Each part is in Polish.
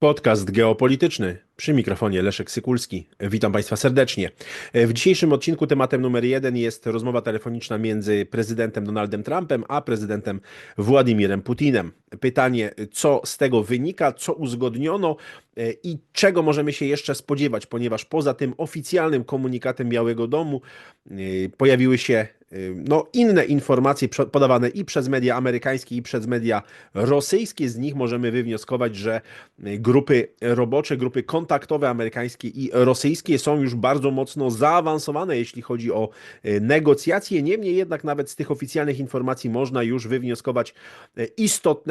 Podcast geopolityczny. Przy mikrofonie Leszek Sykulski. Witam Państwa serdecznie. W dzisiejszym odcinku tematem numer jeden jest rozmowa telefoniczna między prezydentem Donaldem Trumpem a prezydentem Władimirem Putinem. Pytanie, co z tego wynika, co uzgodniono e, i czego możemy się jeszcze spodziewać, ponieważ poza tym oficjalnym komunikatem Białego Domu e, pojawiły się e, no, inne informacje podawane i przez media amerykańskie, i przez media rosyjskie. Z nich możemy wywnioskować, że grupy robocze, grupy kontaktowe amerykańskie i rosyjskie są już bardzo mocno zaawansowane, jeśli chodzi o negocjacje. Niemniej jednak nawet z tych oficjalnych informacji można już wywnioskować e,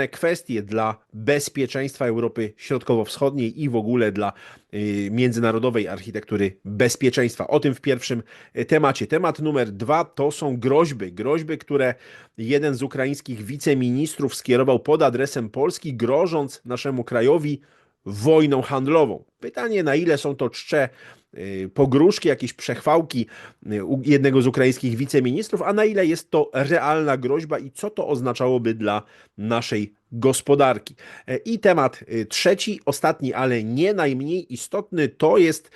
kwestie dla bezpieczeństwa Europy Środkowo-Wschodniej i w ogóle dla e, międzynarodowej architektury bezpieczeństwa. O tym w pierwszym e, temacie. Temat numer dwa to są groźby. Groźby, które jeden z ukraińskich wiceministrów skierował pod adresem Polski, grożąc naszemu krajowi wojną handlową. Pytanie, na ile są to czcze y, pogróżki, jakieś przechwałki y, jednego z ukraińskich wiceministrów, a na ile jest to realna groźba i co to oznaczałoby dla naszej gospodarki. E, I temat y, trzeci, ostatni, ale nie najmniej istotny, to jest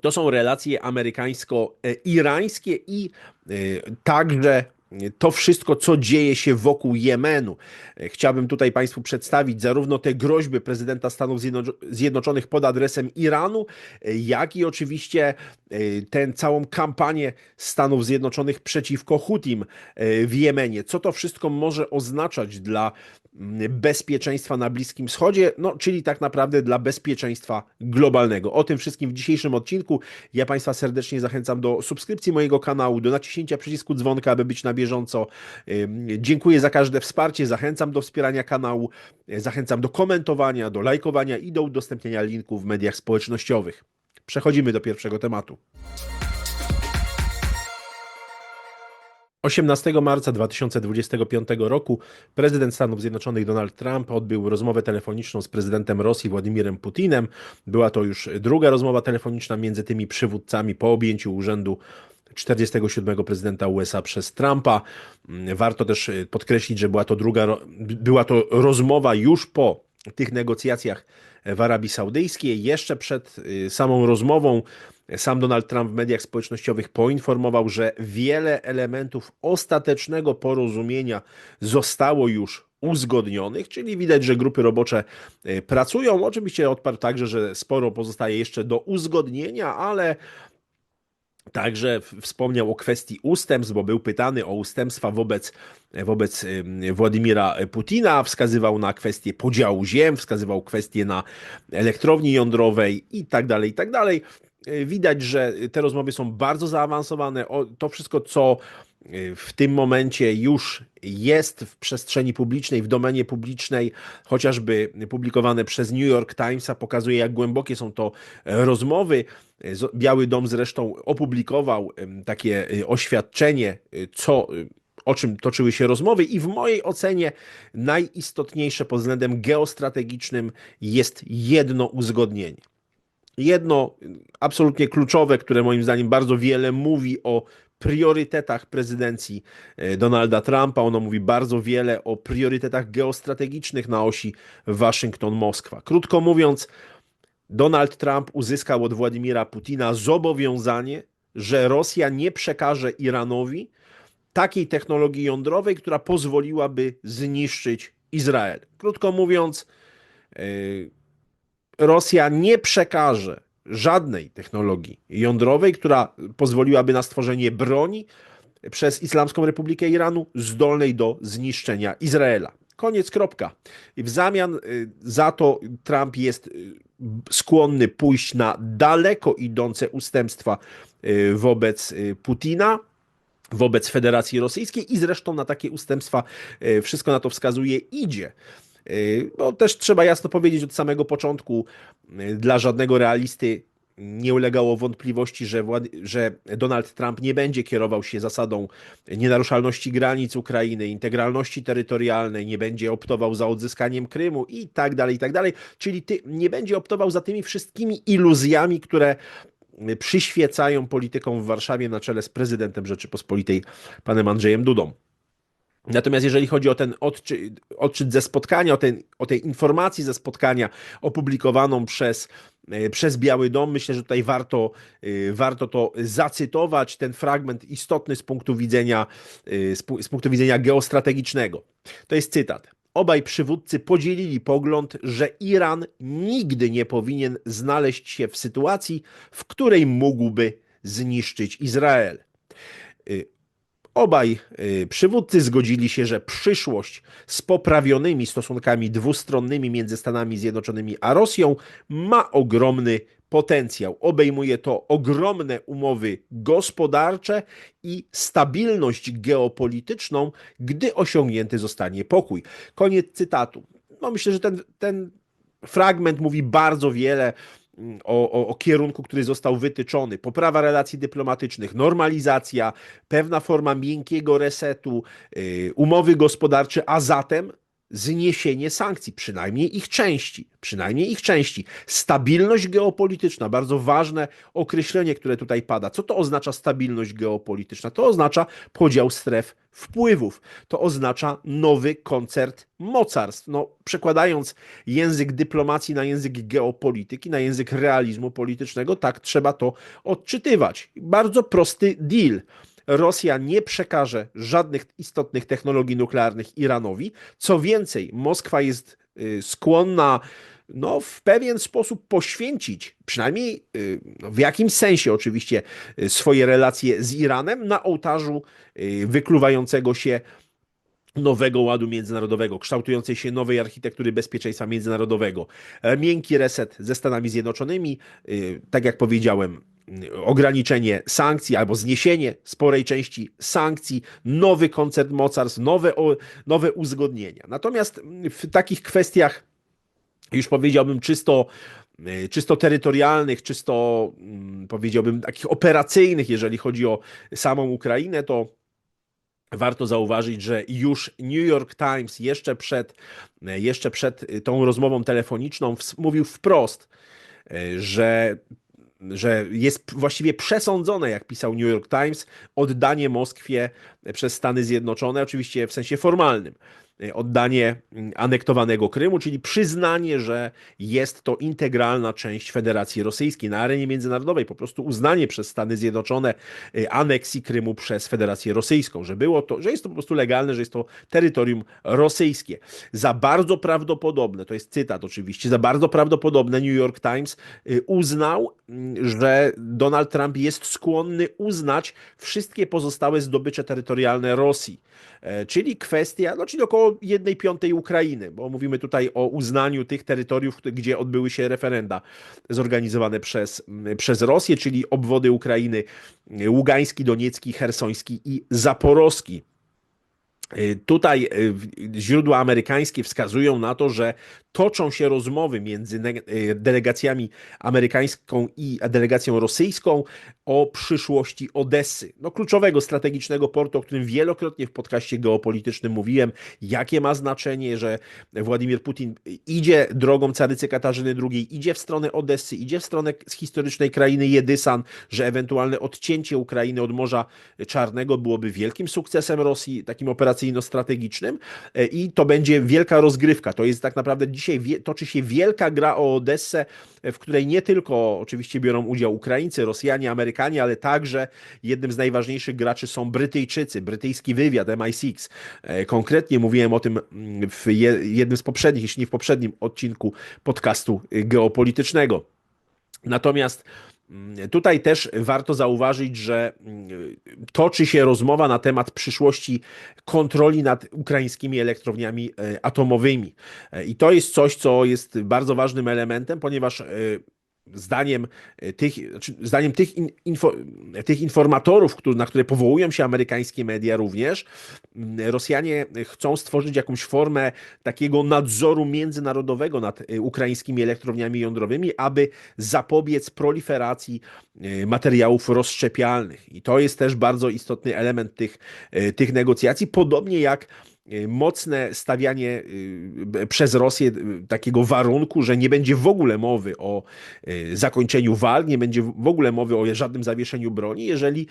to są relacje amerykańsko-irańskie i y, także to wszystko, co dzieje się wokół Jemenu. E, Chciałbym tutaj Państwu przedstawić zarówno te groźby prezydenta Stanów Zjednoczo- Zjednoczonych pod adresem Iranu, e, jak i oczywiście e, tę całą kampanię Stanów Zjednoczonych przeciwko Hutim w Jemenie. Co to wszystko może oznaczać dla mm, bezpieczeństwa na Bliskim Wschodzie, no czyli tak naprawdę dla bezpieczeństwa globalnego. O tym wszystkim w dzisiejszym odcinku. Ja Państwa serdecznie zachęcam do subskrypcji mojego kanału, do naciśnięcia przycisku dzwonka, aby być na bieżąco. Ym, Dziękuję za każde wsparcie, zachęcam do wspierania kanału, e, zachęcam do komentowania, do lajkowania i do udostępniania linków w mediach społecznościowych. Przechodzimy do pierwszego tematu. 18 marca 2025 roku prezydent Stanów Zjednoczonych Donald Trump odbył rozmowę telefoniczną z prezydentem Rosji Władimirem Putinem. Była to już druga rozmowa telefoniczna między tymi przywódcami po objęciu urzędu 47 prezydenta USA przez Trumpa. Warto też y, podkreślić, że była to druga, była to rozmowa już po tych negocjacjach w Arabii Saudyjskiej. Jeszcze przed y, samą rozmową sam Donald Trump w mediach społecznościowych poinformował, że wiele elementów ostatecznego porozumienia zostało już uzgodnionych, czyli widać, że grupy robocze y, pracują. Oczywiście odparł także, że sporo pozostaje jeszcze do uzgodnienia, ale Także wspomniał o kwestii ustępstw, bo był pytany o ustępstwa wobec, wobec Władimira Putina, wskazywał na kwestię podziału ziem, wskazywał kwestię na elektrowni jądrowej i tak dalej, i tak dalej. Y, Widać, że te rozmowy są bardzo zaawansowane. O, to wszystko, co w tym momencie już jest w przestrzeni publicznej, w domenie publicznej, chociażby publikowane przez New York Timesa, pokazuje, jak głębokie są to e, rozmowy. Z- Biały Dom zresztą opublikował takie y, oświadczenie, y, co, y, o czym toczyły się rozmowy, i w mojej ocenie najistotniejsze pod względem geostrategicznym jest jedno uzgodnienie. Jedno y, absolutnie kluczowe, które moim zdaniem bardzo wiele mówi o priorytetach prezydencji e, Donalda Trumpa. Ono mówi bardzo wiele o priorytetach geostrategicznych na osi Waszyngton-Moskwa. Krótko mówiąc, Donald Trump uzyskał od Władimira Putina zobowiązanie, że Rosja nie przekaże Iranowi takiej technologii jądrowej, która pozwoliłaby zniszczyć Izrael. Krótko mówiąc, yy, Rosja nie przekaże żadnej technologii jądrowej, która pozwoliłaby na stworzenie broni przez Islamską Republikę Iranu zdolnej do zniszczenia Izraela. Koniec, kropka. I w zamian y, za to Trump jest y, skłonny pójść na daleko idące ustępstwa y, wobec Putina, wobec Federacji Rosyjskiej i zresztą na takie ustępstwa wszystko na to wskazuje idzie. Y, Bo też trzeba jasno powiedzieć od samego początku, y, dla żadnego realisty nie ulegało wątpliwości, że, Wład- że Donald Trump nie będzie kierował się zasadą nienaruszalności granic Ukrainy, integralności terytorialnej, nie będzie optował za odzyskaniem Krymu i tak dalej, i tak dalej. Czyli ty, nie będzie optował za tymi wszystkimi iluzjami, które przyświecają politykom w Warszawie na czele z prezydentem Rzeczypospolitej, panem Andrzejem Dudą. Natomiast jeżeli chodzi o ten odczyt, odczyt ze spotkania, o, ten, o tej informacji ze spotkania opublikowaną przez, e, przez Biały Dom, myślę, że tutaj warto, e, warto to zacytować, ten fragment istotny z punktu widzenia, e, z, punktu widzenia geostrategicznego. To jest cytat. Obaj przywódcy podzielili pogląd, że Iran nigdy nie powinien znaleźć się w sytuacji, w której mógłby zniszczyć Izrael. Obaj y, przywódcy zgodzili się, że przyszłość z poprawionymi stosunkami dwustronnymi między Stanami Zjednoczonymi a Rosją ma ogromny potencjał. Obejmuje to ogromne umowy gospodarcze i stabilność geopolityczną, gdy osiągnięty zostanie pokój. Koniec cytatu. No myślę, że ten, ten fragment mówi bardzo wiele o, o, o, kierunku, który został wytyczony. Poprawa relacji dyplomatycznych, normalizacja, pewna forma miękkiego resetu, yy, umowy gospodarcze, a zatem zniesienie sankcji, przynajmniej ich części, przynajmniej ich części. Stabilność geopolityczna, bardzo ważne określenie, które tutaj pada. Co to oznacza stabilność geopolityczna? To oznacza podział stref wpływów. To oznacza nowy koncert mocarstw. No, przekładając język dyplomacji na język geopolityki, na język realizmu politycznego, tak trzeba to odczytywać. Bardzo prosty deal. Rosja nie przekaże żadnych istotnych technologii nuklearnych Iranowi. Co więcej, Moskwa jest y, skłonna no, w pewien sposób poświęcić, przynajmniej y, no, w jakimś sensie oczywiście, y, swoje relacje z Iranem na ołtarzu wykluwającego się nowego ładu międzynarodowego, kształtującej się nowej architektury bezpieczeństwa międzynarodowego. Miękki reset ze Stanami Zjednoczonymi, tak jak powiedziałem, ograniczenie sankcji albo zniesienie sporej części sankcji, nowy koncert mocarstw, nowe, nowe uzgodnienia. Natomiast w takich kwestiach, już powiedziałbym, czysto czysto terytorialnych, czysto mm, powiedziałbym takich operacyjnych, jeżeli chodzi o samą Ukrainę, to warto zauważyć, że już New York Times jeszcze przed, jeszcze przed tą rozmową telefoniczną mówił wprost, że że jest właściwie przesądzone, jak pisał New York Times, oddanie Moskwie przez Stany Zjednoczone, oczywiście w sensie formalnym. Y, oddanie mm, anektowanego Krymu, czyli przyznanie, że jest to integralna część Federacji Rosyjskiej na arenie międzynarodowej, po prostu uznanie przez Stany Zjednoczone y, aneksji Krymu przez Federację Rosyjską, że było to, że jest to po prostu legalne, że jest to terytorium rosyjskie. Za bardzo prawdopodobne, to jest cytat oczywiście, za bardzo prawdopodobne New York Times y, uznał, mm, że Donald Trump jest skłonny uznać wszystkie pozostałe zdobycze terytorialne Rosji. E, czyli kwestia, no czyli około jednej piątej Ukrainy, bo mówimy tutaj o uznaniu tych terytoriów, gdzie odbyły się referenda zorganizowane przez, przez Rosję, czyli obwody Ukrainy Ługański, Doniecki, Hersoński i Zaporowski. E, tutaj e, źródła amerykańskie wskazują na to, że toczą się rozmowy między e, delegacjami amerykańską i delegacją rosyjską o przyszłości Odessy. No, kluczowego strategicznego portu, o którym wielokrotnie w podcaście geopolitycznym mówiłem, jakie ma znaczenie, że Władimir Putin idzie drogą carycy Katarzyny II, idzie w stronę Odessy, idzie w stronę historycznej krainy Jedysan, że ewentualne odcięcie Ukrainy od Morza Czarnego byłoby wielkim sukcesem Rosji, takim operacyjno-strategicznym e, i to będzie wielka rozgrywka. To jest tak naprawdę dzisiaj toczy się wielka gra o Odessę, w której nie tylko oczywiście biorą udział Ukraińcy, Rosjanie, Amerykanie, ale także jednym z najważniejszych graczy są Brytyjczycy, brytyjski wywiad MI6. E, konkretnie mówiłem o tym mm, w jednym z poprzednich, jeśli nie w poprzednim odcinku podcastu geopolitycznego. Natomiast tutaj też warto zauważyć, że mm, toczy się rozmowa na temat przyszłości kontroli nad ukraińskimi elektrowniami e, atomowymi. E, I to jest coś, co jest bardzo ważnym elementem, ponieważ e, zdaniem e, tych, znaczy zdaniem tych, info, tych informatorów, który, na które powołują się amerykańskie media również, Rosjanie chcą stworzyć jakąś formę takiego nadzoru międzynarodowego nad e, ukraińskimi elektrowniami jądrowymi, aby zapobiec proliferacji e, materiałów rozszczepialnych. I to jest też bardzo istotny element tych, tych negocjacji, podobnie jak mocne stawianie y, przez Rosję y, takiego warunku, że nie będzie w ogóle mowy o zakończeniu walk, nie będzie w ogóle mowy o żadnym zawieszeniu broni, jeżeli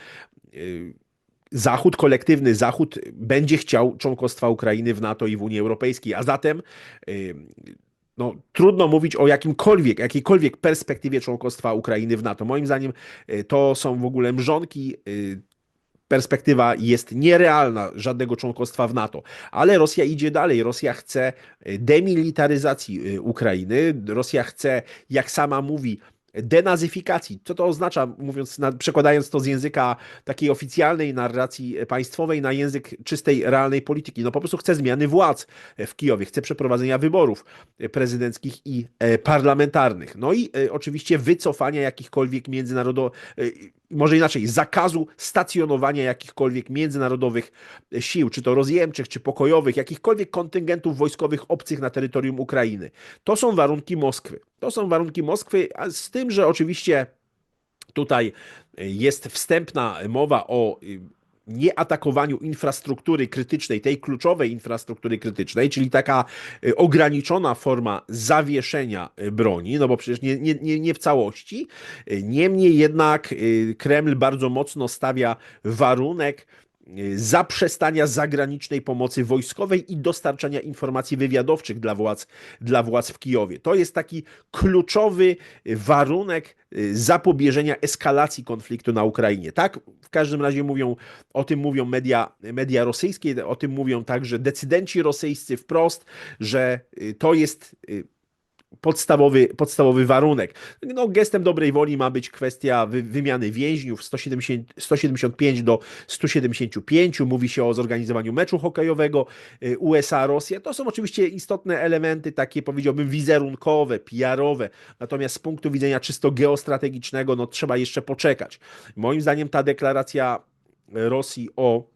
Zachód, kolektywny Zachód będzie chciał członkostwa Ukrainy w NATO i w Unii Europejskiej, a zatem y, no, trudno mówić o jakimkolwiek, jakiejkolwiek perspektywie członkostwa Ukrainy w NATO. Moim zdaniem y, to są w ogóle mrzonki. Y, Perspektywa jest nierealna żadnego członkostwa w NATO, ale Rosja idzie dalej. Rosja chce y, demilitaryzacji y, Ukrainy. Rosja chce, jak sama mówi, denazyfikacji. Co to oznacza, mówiąc, przekładając to z języka takiej oficjalnej narracji państwowej na język czystej, realnej polityki? No po prostu chce zmiany władz w Kijowie, chce przeprowadzenia wyborów prezydenckich i e, parlamentarnych. No i oczywiście wycofania jakichkolwiek międzynarodowych, może inaczej, zakazu stacjonowania jakichkolwiek międzynarodowych sił, czy to rozjemczych, czy pokojowych, jakichkolwiek kontyngentów wojskowych obcych na terytorium Ukrainy. To są warunki Moskwy. To są warunki Moskwy, z tym, że oczywiście tutaj jest wstępna mowa o y, nieatakowaniu infrastruktury krytycznej, tej kluczowej infrastruktury krytycznej, czyli taka y, ograniczona forma zawieszenia y, broni, no bo przecież nie, nie, nie, nie w całości. Niemniej jednak Kreml bardzo mocno stawia warunek, zaprzestania zagranicznej pomocy wojskowej i dostarczania informacji wywiadowczych dla władz, dla władz w Kijowie. To jest taki kluczowy warunek y, zapobieżenia eskalacji konfliktu na Ukrainie. Tak, w każdym razie mówią, o tym mówią media, media rosyjskie, o tym mówią także decydenci rosyjscy wprost, że y, to jest y, podstawowy, podstawowy warunek. No, gestem dobrej woli ma być kwestia wy, wymiany więźniów 170, 175 do 175. Mówi się o zorganizowaniu meczu hokejowego y, USA-Rosja. To są oczywiście istotne elementy, takie powiedziałbym wizerunkowe, PR-owe. Natomiast z punktu widzenia czysto geostrategicznego, no trzeba jeszcze poczekać. Moim zdaniem ta deklaracja Rosji o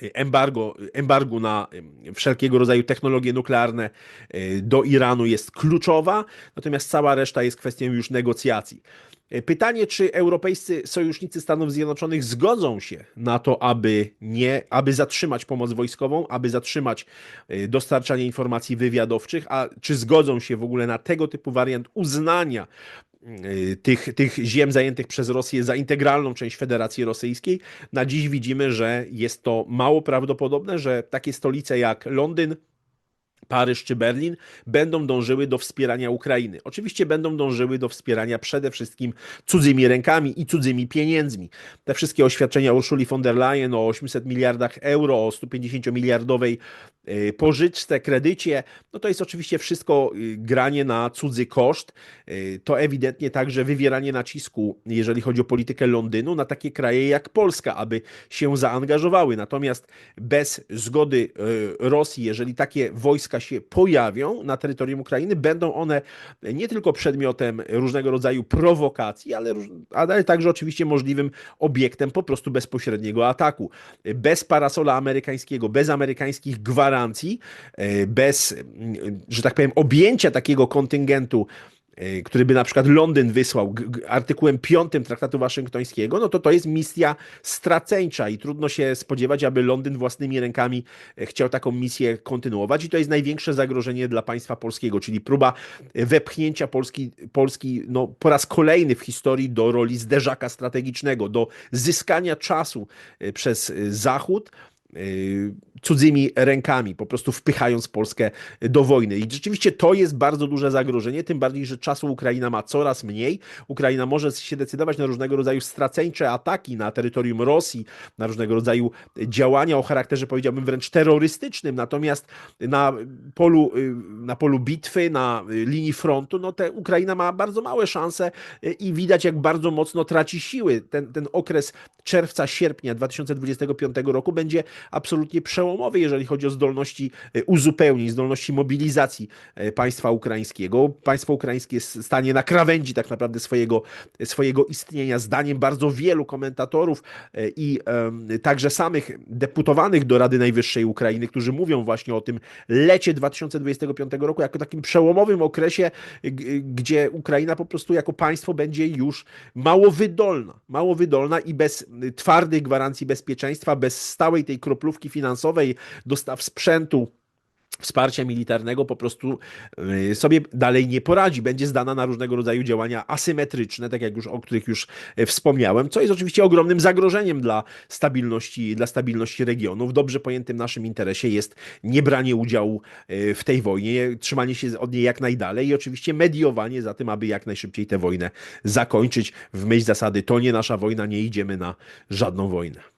embargo, embargu na wszelkiego rodzaju technologie nuklearne y, do Iranu jest kluczowa, natomiast cała reszta jest kwestią już negocjacji. Y, pytanie, czy europejscy sojusznicy Stanów Zjednoczonych zgodzą się na to, aby nie, aby zatrzymać pomoc wojskową, aby zatrzymać y, dostarczanie informacji wywiadowczych, a czy zgodzą się w ogóle na tego typu wariant uznania tych, tych ziem zajętych przez Rosję za integralną część Federacji Rosyjskiej. Na dziś widzimy, że jest to mało prawdopodobne, że takie stolice jak Londyn, Paryż czy Berlin będą dążyły do wspierania Ukrainy. Oczywiście będą dążyły do wspierania przede wszystkim cudzymi rękami i cudzymi pieniędzmi. Te wszystkie oświadczenia Ursuli von der Leyen o 800 miliardach euro, o 150 miliardowej y, pożyczce, kredycie, no to jest oczywiście wszystko y, granie na cudzy koszt. Y, to ewidentnie także wywieranie nacisku, jeżeli chodzi o politykę Londynu, na takie kraje jak Polska, aby się zaangażowały. Natomiast bez zgody Rosji, jeżeli takie wojska się pojawią na terytorium Ukrainy, będą one nie tylko przedmiotem różnego rodzaju prowokacji, ale, ale także oczywiście możliwym obiektem po prostu bezpośredniego ataku. Bez parasola amerykańskiego, bez amerykańskich gwarancji, e, bez, że tak powiem, objęcia takiego kontyngentu Y, który by na przykład Londyn wysłał artykułem 5 Traktatu Waszyngtońskiego, no to to jest misja straceńcza i trudno się spodziewać, aby Londyn własnymi rękami e, chciał taką misję kontynuować. I to jest największe zagrożenie dla państwa polskiego, czyli próba wepchnięcia Polski, Polski no, po raz kolejny w historii do roli zderzaka strategicznego, do zyskania czasu e, przez e, Zachód, cudzymi rękami, po prostu wpychając Polskę do wojny. I rzeczywiście to jest bardzo duże zagrożenie, tym bardziej, że czasu Ukraina ma coraz mniej. Ukraina może się decydować na różnego rodzaju straceńcze ataki na terytorium Rosji, na różnego rodzaju działania o charakterze, powiedziałbym, wręcz terrorystycznym. Natomiast na polu, y, na polu bitwy, na linii frontu, no te Ukraina ma bardzo małe szanse y, i widać, jak bardzo mocno traci siły. Ten, ten okres czerwca, sierpnia 2025 roku będzie absolutnie przełomowy, jeżeli chodzi o zdolności e, uzupełnień, zdolności mobilizacji e, państwa ukraińskiego. Państwo ukraińskie stanie na krawędzi tak naprawdę swojego, swojego istnienia. Zdaniem bardzo wielu komentatorów e, i także samych deputowanych do Rady Najwyższej Ukrainy, którzy mówią właśnie o tym lecie 2025 roku jako takim przełomowym okresie, gdzie Ukraina po prostu jako państwo będzie już mało wydolna, mało wydolna i bez twardych gwarancji bezpieczeństwa, bez stałej tej kroplówki finansowej, dostaw sprzętu, wsparcia militarnego po prostu y, sobie dalej nie poradzi. Będzie zdana na różnego rodzaju działania asymetryczne, tak jak już o których już y, wspomniałem, co jest oczywiście ogromnym zagrożeniem dla stabilności, dla stabilności regionu. W dobrze pojętym naszym interesie jest niebranie udziału y, w tej wojnie, trzymanie się od niej jak najdalej i oczywiście mediowanie za tym, aby jak najszybciej tę wojnę zakończyć w myśl zasady to nie nasza wojna, nie idziemy na żadną wojnę.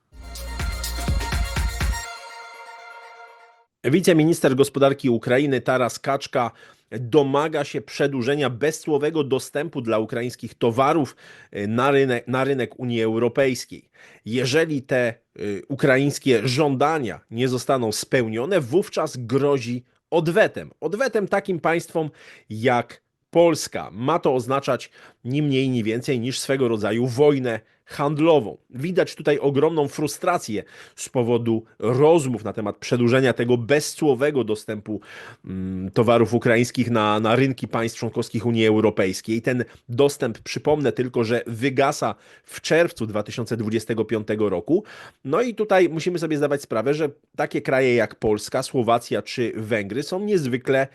Wiceminister gospodarki Ukrainy Taras Kaczka domaga się przedłużenia bezcłowego dostępu dla ukraińskich towarów y, na rynek, na rynek Unii Europejskiej. Jeżeli te y, ukraińskie żądania nie zostaną spełnione, wówczas grozi odwetem. Odwetem takim państwom jak Polska. Ma to oznaczać ni mniej, ni więcej niż swego rodzaju wojnę handlową. Widać tutaj ogromną frustrację z powodu rozmów na temat przedłużenia tego bezcłowego dostępu mm, towarów ukraińskich na, na rynki państw członkowskich Unii Europejskiej. Ten dostęp, przypomnę tylko, że wygasa w czerwcu 2025 roku. No i tutaj musimy sobie zdawać sprawę, że takie kraje jak Polska, Słowacja czy Węgry są niezwykle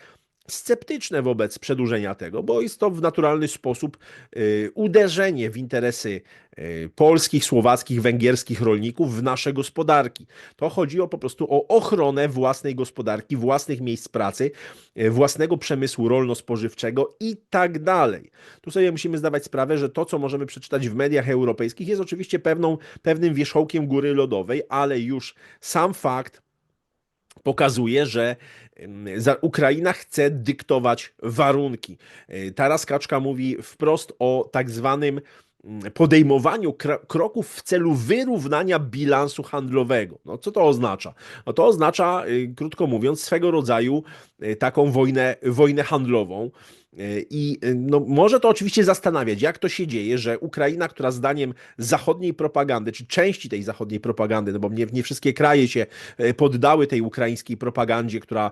sceptyczne wobec przedłużenia tego, bo jest to w naturalny sposób y, uderzenie w interesy y, polskich, słowackich, węgierskich rolników w nasze gospodarki. To chodzi o po prostu o ochronę własnej gospodarki, własnych miejsc pracy, y, własnego przemysłu rolno-spożywczego i tak dalej. Tu sobie musimy zdawać sprawę, że to, co możemy przeczytać w mediach europejskich, jest oczywiście pewną, pewnym wierzchołkiem góry lodowej, ale już sam fakt pokazuje, że Ukraina chce dyktować warunki. E, Taras Kaczka mówi wprost o tak zwanym podejmowaniu kroków w celu wyrównania bilansu handlowego. No, co to oznacza? No, to oznacza, y, krótko mówiąc, swego rodzaju y, taką wojnę, wojnę handlową. Y, I no, może to oczywiście zastanawiać, jak to się dzieje, że Ukraina, która zdaniem zachodniej propagandy, czy części tej zachodniej propagandy, no bo nie, nie wszystkie kraje się poddały tej ukraińskiej propagandzie, która,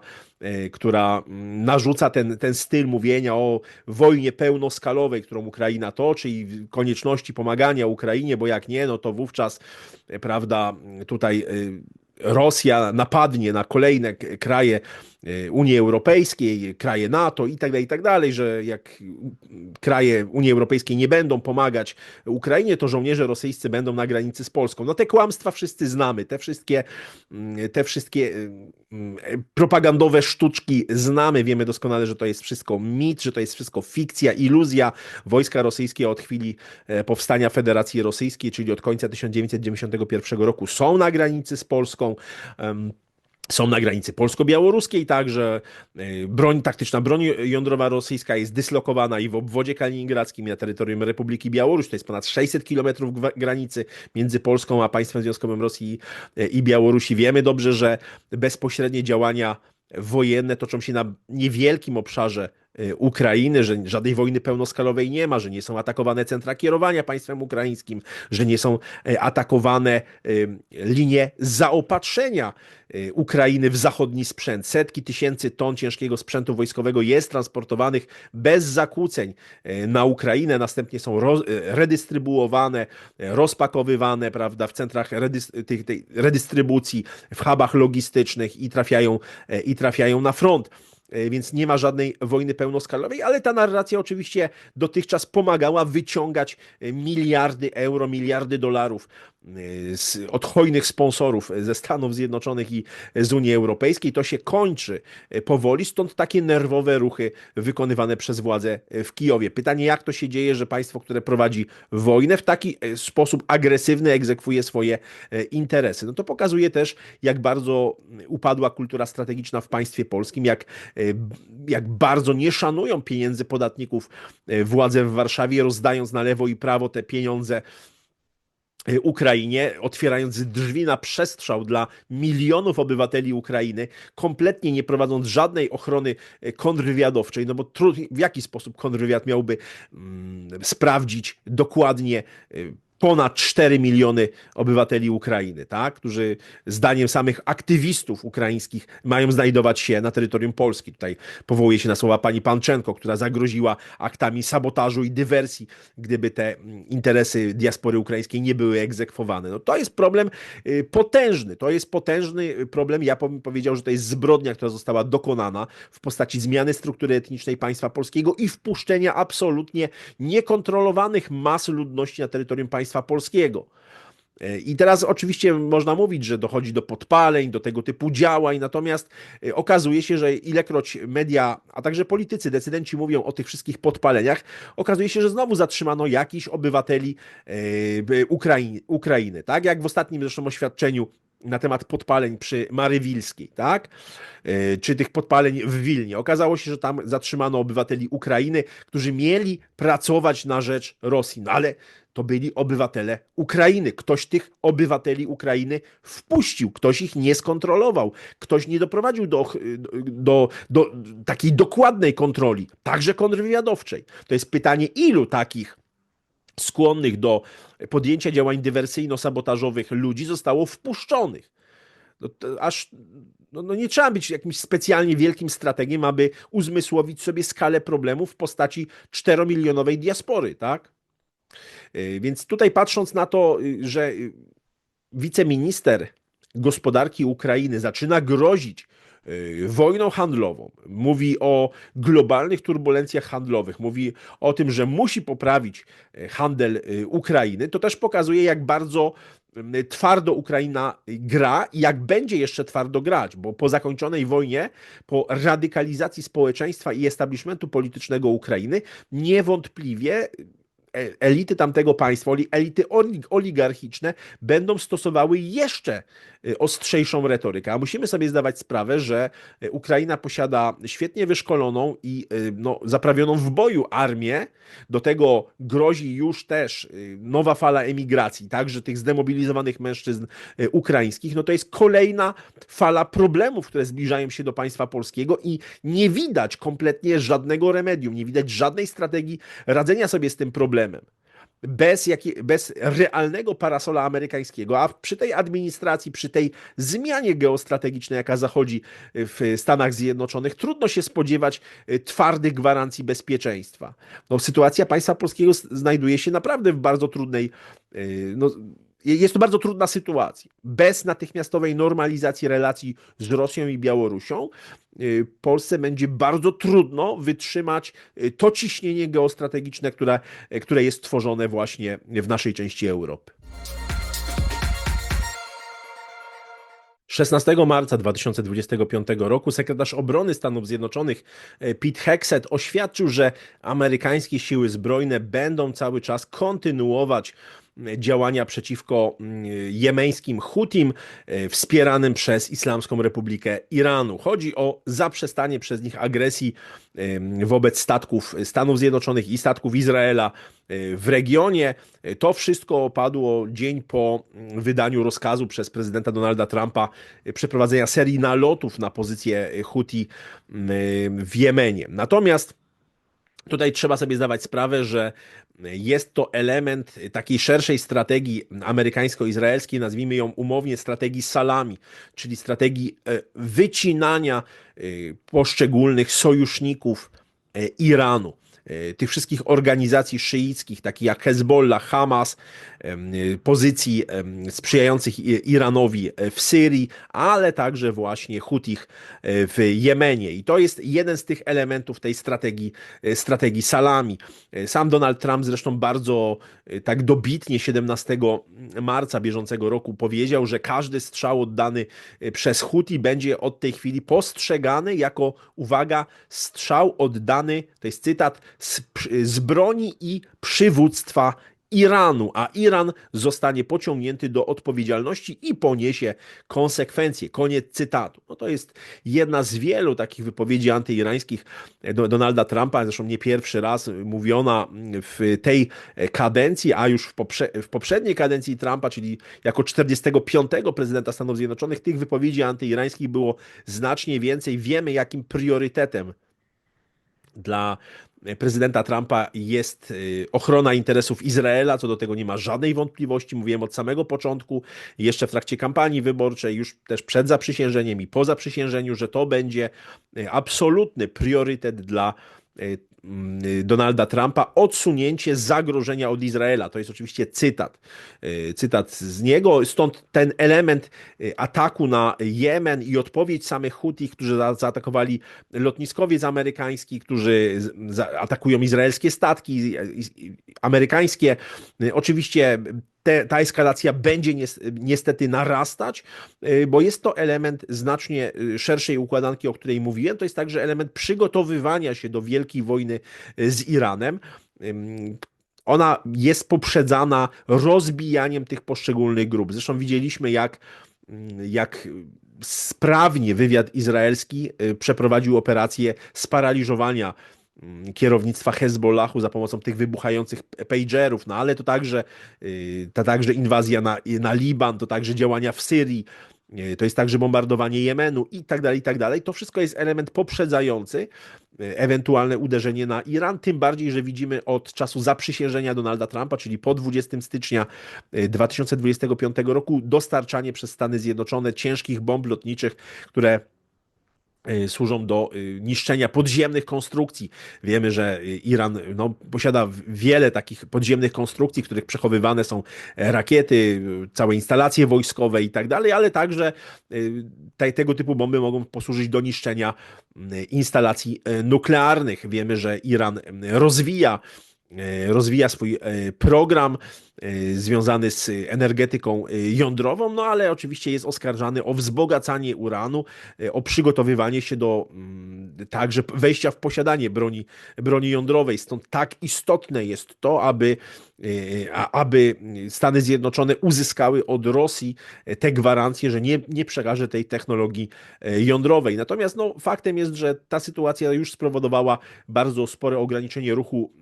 która mm, narzuca ten, ten styl mówienia o wojnie pełnoskalowej, którą Ukraina toczy i konieczności pomagania Ukrainie, bo jak nie, no to wówczas, e, prawda, tutaj e, Rosja napadnie na kolejne kraje e, Unii Europejskiej, kraje NATO i tak dalej, i tak dalej, że jak kraje Unii Europejskiej nie będą pomagać Ukrainie, to żołnierze rosyjscy będą na granicy z Polską. No te kłamstwa wszyscy znamy, te wszystkie, mm, te wszystkie mm, propagandowe sztuczki znamy, wiemy doskonale, że to jest wszystko mit, że to jest wszystko fikcja, iluzja. Wojska rosyjskie od chwili e, powstania Federacji Rosyjskiej, czyli od końca 1991 roku są na granicy z Polską są na granicy polsko-białoruskiej także. E, broń taktyczna, broń jądrowa rosyjska jest dyslokowana i w obwodzie kaliningradzkim, na terytorium Republiki Białorusi. To jest ponad 600 kilometrów granicy między Polską a państwem związkowym Rosji e, i Białorusi. Wiemy dobrze, że bezpośrednie działania wojenne toczą się na niewielkim obszarze Y, Ukrainy, że żadnej wojny pełnoskalowej nie ma, że nie są atakowane centra kierowania państwem ukraińskim, że nie są y, atakowane y, linie zaopatrzenia Ukrainy w zachodni sprzęt. Setki tysięcy ton ciężkiego sprzętu wojskowego jest transportowanych bez zakłóceń na Ukrainę, następnie są redystrybuowane, rozpakowywane prawda, w centrach redystrybucji, w hubach logistycznych i trafiają, i trafiają na front. E, więc nie ma żadnej wojny pełnoskalowej, ale ta narracja oczywiście dotychczas pomagała wyciągać e, miliardy euro, miliardy dolarów z, od hojnych sponsorów ze Stanów Zjednoczonych i z Unii Europejskiej. To się kończy powoli, stąd takie nerwowe ruchy wykonywane przez władze w Kijowie. Pytanie, jak to się dzieje, że państwo, które prowadzi wojnę w taki sposób agresywny egzekwuje swoje interesy. No to pokazuje też, jak bardzo upadła kultura strategiczna w państwie polskim, jak jak bardzo nie szanują pieniędzy podatników władze w Warszawie, rozdając na lewo i prawo te pieniądze. E, Ukrainie, otwierając drzwi na przestrzał dla milionów obywateli Ukrainy, kompletnie nie prowadząc żadnej ochrony kontrwywiadowczej, no bo w jaki sposób kontrwywiad miałby mm, sprawdzić dokładnie ponad 4 miliony obywateli Ukrainy, tak? którzy zdaniem samych aktywistów ukraińskich mają znajdować się na terytorium Polski. Tutaj powołuje się na słowa pani Panczenko, która zagroziła aktami sabotażu i dywersji, gdyby te mm, interesy diaspory ukraińskiej nie były egzekwowane. No to jest problem y, potężny, to jest potężny problem. Ja bym powiedział, że to jest zbrodnia, która została dokonana w postaci zmiany struktury etnicznej państwa polskiego i wpuszczenia absolutnie niekontrolowanych mas ludności na terytorium państwa państwa polskiego. E, I teraz oczywiście można mówić, że dochodzi do podpaleń, do tego typu działań, natomiast e, okazuje się, że ilekroć media, a także politycy, decydenci mówią o tych wszystkich podpaleniach, okazuje się, że znowu zatrzymano jakichś obywateli e, Ukrainy, Ukrainy. Tak jak w ostatnim zresztą oświadczeniu na temat podpaleń przy Marywilskiej, tak? Czy tych podpaleń w Wilnie. Okazało się, że tam zatrzymano obywateli Ukrainy, którzy mieli pracować na rzecz Rosji. No ale to byli obywatele Ukrainy. Ktoś tych obywateli Ukrainy wpuścił, ktoś ich nie skontrolował, ktoś nie doprowadził do, do, do takiej dokładnej kontroli, także kontrwywiadowczej. To jest pytanie, ilu takich skłonnych do podjęcia działań dywersyjno-sabotażowych ludzi zostało wpuszczonych. No, aż no, no, nie trzeba być jakimś specjalnie wielkim strategiem, aby uzmysłowić sobie skalę problemu w postaci czteromilionowej diaspory, tak? Y, więc tutaj patrząc na to, y, że y, wiceminister gospodarki Ukrainy zaczyna grozić wojną handlową, mówi o globalnych turbulencjach handlowych, mówi o tym, że musi poprawić handel Ukrainy, to też pokazuje, jak bardzo twardo Ukraina gra i jak będzie jeszcze twardo grać, bo po zakończonej wojnie, po radykalizacji społeczeństwa i establishmentu politycznego Ukrainy, niewątpliwie elity tamtego państwa, elity oligarchiczne będą stosowały jeszcze e, ostrzejszą retorykę. A musimy sobie zdawać sprawę, że e, Ukraina posiada świetnie wyszkoloną i no, zaprawioną w boju armię. Do tego grozi już też nowa fala emigracji, także tych zdemobilizowanych mężczyzn ukraińskich. No to jest kolejna fala problemów, które zbliżają się do państwa polskiego i nie widać kompletnie żadnego remedium, nie widać żadnej strategii radzenia sobie z tym problemem. Bez, jakie, bez realnego parasola amerykańskiego, a przy tej administracji, przy tej zmianie geostrategicznej, jaka zachodzi w Stanach Zjednoczonych, trudno się spodziewać y, twardych gwarancji bezpieczeństwa. No, sytuacja państwa polskiego znajduje się naprawdę w bardzo trudnej y, no, jest to bardzo trudna sytuacja. Bez natychmiastowej normalizacji relacji z Rosją i Białorusią y, Polsce będzie bardzo trudno wytrzymać y, to ciśnienie geostrategiczne, które, które jest tworzone właśnie w naszej części Europy. 16 marca 2025 roku sekretarz obrony Stanów Zjednoczonych y, Pete Hexet oświadczył, że amerykańskie siły zbrojne będą cały czas kontynuować działania przeciwko mm, jemeńskim Hutim e, wspieranym przez Islamską Republikę Iranu. Chodzi o zaprzestanie przez nich agresji wobec statków Stanów Zjednoczonych i statków Izraela e, w regionie. To wszystko opadło dzień po mm, wydaniu rozkazu przez prezydenta Donalda Trumpa e, przeprowadzenia serii nalotów na pozycję Huti mm, w Jemenie. Natomiast Tutaj trzeba sobie zdawać sprawę, że jest to element takiej szerszej strategii amerykańsko-izraelskiej, nazwijmy ją umownie strategii salami, czyli strategii e, wycinania e, poszczególnych sojuszników e, Iranu. Tych wszystkich organizacji szyickich, takich jak Hezbollah, Hamas, pozycji sprzyjających Iranowi w Syrii, ale także właśnie Hutich e, w Jemenie. I to jest jeden z tych elementów tej strategii, e, strategii salami. Sam Donald Trump zresztą bardzo tak dobitnie 17 marca bieżącego roku powiedział, że każdy strzał oddany przez Huti będzie od tej chwili postrzegany jako, uwaga, strzał oddany, to jest cytat, z, z broni i przywództwa Iranu, a Iran zostanie pociągnięty do odpowiedzialności i poniesie konsekwencje. Koniec cytatu. No to jest jedna z wielu takich wypowiedzi antyirańskich Donalda Trumpa, zresztą nie pierwszy raz mówiona w tej kadencji, a już w, poprze w poprzedniej kadencji Trumpa, czyli jako 45. prezydenta Stanów Zjednoczonych, tych wypowiedzi antyirańskich było znacznie więcej. Wiemy, jakim priorytetem dla prezydenta Trumpa jest ochrona interesów Izraela, co do tego nie ma żadnej wątpliwości. Mówiłem od samego początku, jeszcze w trakcie kampanii wyborczej, już też przed zaprzysiężeniem i po zaprzysiężeniu, że to będzie absolutny priorytet dla Donalda Trumpa odsunięcie zagrożenia od Izraela. To jest oczywiście cytat. Y, cytat z niego. Stąd ten element y, ataku na Jemen i odpowiedź samych Houthi, którzy zaatakowali lotniskowiec amerykański, którzy atakują izraelskie statki amerykańskie. Y, oczywiście te, ta eskalacja będzie niestety narastać, y, bo jest to element znacznie y, szerszej układanki, o której mówiłem. To jest także element przygotowywania się do wielkiej wojny y, z Iranem ona jest poprzedzana rozbijaniem tych poszczególnych grup. Zresztą widzieliśmy, jak, jak sprawnie wywiad izraelski przeprowadził operację sparaliżowania kierownictwa Hezbollahu za pomocą tych wybuchających pagerów, no ale to także, y, to także inwazja na, na Liban, to także działania w Syrii, y, to jest także bombardowanie Jemenu i tak dalej, i tak dalej. To wszystko jest element poprzedzający y, ewentualne uderzenie na Iran, tym bardziej, że widzimy od czasu zaprzysiężenia Donalda Trumpa, czyli po 20 stycznia 2025 roku, dostarczanie przez Stany Zjednoczone ciężkich bomb lotniczych, które służą do y, niszczenia podziemnych konstrukcji. Wiemy, że Iran no, posiada wiele takich podziemnych konstrukcji, w których przechowywane są e, rakiety, całe instalacje wojskowe i tak dalej, ale także y, te, tego typu bomby mogą posłużyć do niszczenia instalacji e, nuklearnych. Wiemy, że Iran rozwija rozwija swój e, program związany z energetyką jądrową, no ale oczywiście jest oskarżany o wzbogacanie uranu, o przygotowywanie się do mm, także wejścia w posiadanie broni, broni jądrowej. Stąd tak istotne jest to, aby, aby Stany Zjednoczone uzyskały od Rosji te gwarancje, że nie, nie przekaże tej technologii jądrowej. Natomiast no, faktem jest, że ta sytuacja już spowodowała bardzo spore ograniczenie ruchu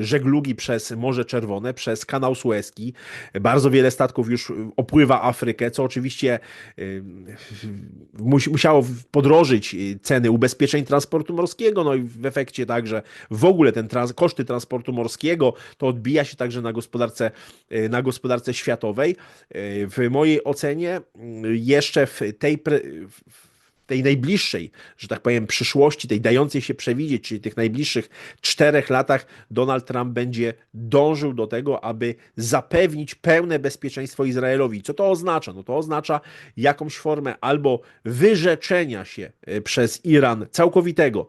żeglugi przez Morze Czerwone, przez kanał Suezki. Bardzo wiele statków już opływa Afrykę, co oczywiście y, musiało podrożyć ceny ubezpieczeń transportu morskiego, no i w efekcie także w ogóle ten trans koszty transportu morskiego, to odbija się także na gospodarce, y, na gospodarce światowej. Y, w mojej ocenie jeszcze w tej w tej najbliższej, że tak powiem, przyszłości, tej dającej się przewidzieć, czyli tych najbliższych czterech latach, Donald Trump będzie dążył do tego, aby zapewnić pełne bezpieczeństwo Izraelowi. Co to oznacza? No to oznacza jakąś formę albo wyrzeczenia się e, przez Iran całkowitego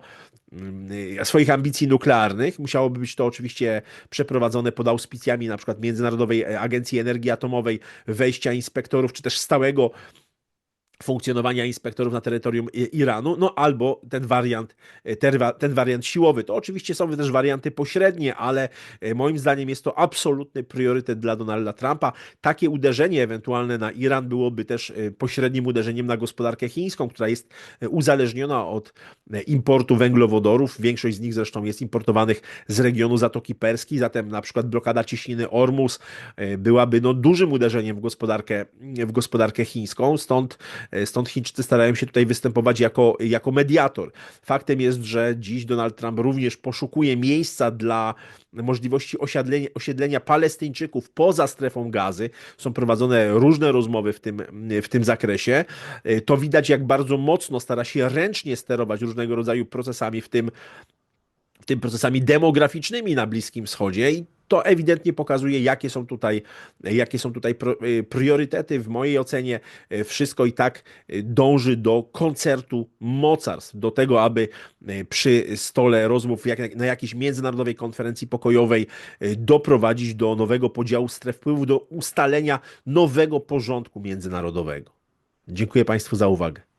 mm, swoich ambicji nuklearnych. Musiałoby być to oczywiście przeprowadzone pod auspicjami na przykład Międzynarodowej Agencji Energii Atomowej, wejścia inspektorów, czy też stałego funkcjonowania inspektorów na terytorium Iranu, no albo ten wariant, e, ten wariant siłowy. To oczywiście są też warianty pośrednie, ale e, moim zdaniem jest to absolutny priorytet dla Donalda Trumpa. Takie uderzenie ewentualne na Iran byłoby też e, pośrednim uderzeniem na gospodarkę chińską, która jest uzależniona od importu węglowodorów. Większość z nich zresztą jest importowanych z regionu Zatoki Perskiej, zatem na przykład blokada ciśniny Ormus byłaby no, dużym uderzeniem w gospodarkę, w gospodarkę chińską, stąd stąd Chińczycy starają się tutaj występować jako, jako mediator. Faktem jest, że dziś Donald Trump również poszukuje miejsca dla możliwości osiedlenia, osiedlenia Palestyńczyków poza strefą gazy. Są prowadzone różne rozmowy w tym, w tym zakresie. E, to widać, jak bardzo mocno stara się ręcznie sterować różnego rodzaju procesami, w tym w tym procesami demograficznymi na Bliskim Wschodzie i to ewidentnie pokazuje, jakie są tutaj, jakie są tutaj y, priorytety. W mojej ocenie y, wszystko i tak y, dąży do koncertu mocarstw, do tego, aby przy stole rozmów na jakiejś międzynarodowej konferencji pokojowej doprowadzić do nowego podziału stref wpływu, do ustalenia nowego porządku międzynarodowego. Dziękuję Państwu za uwagę.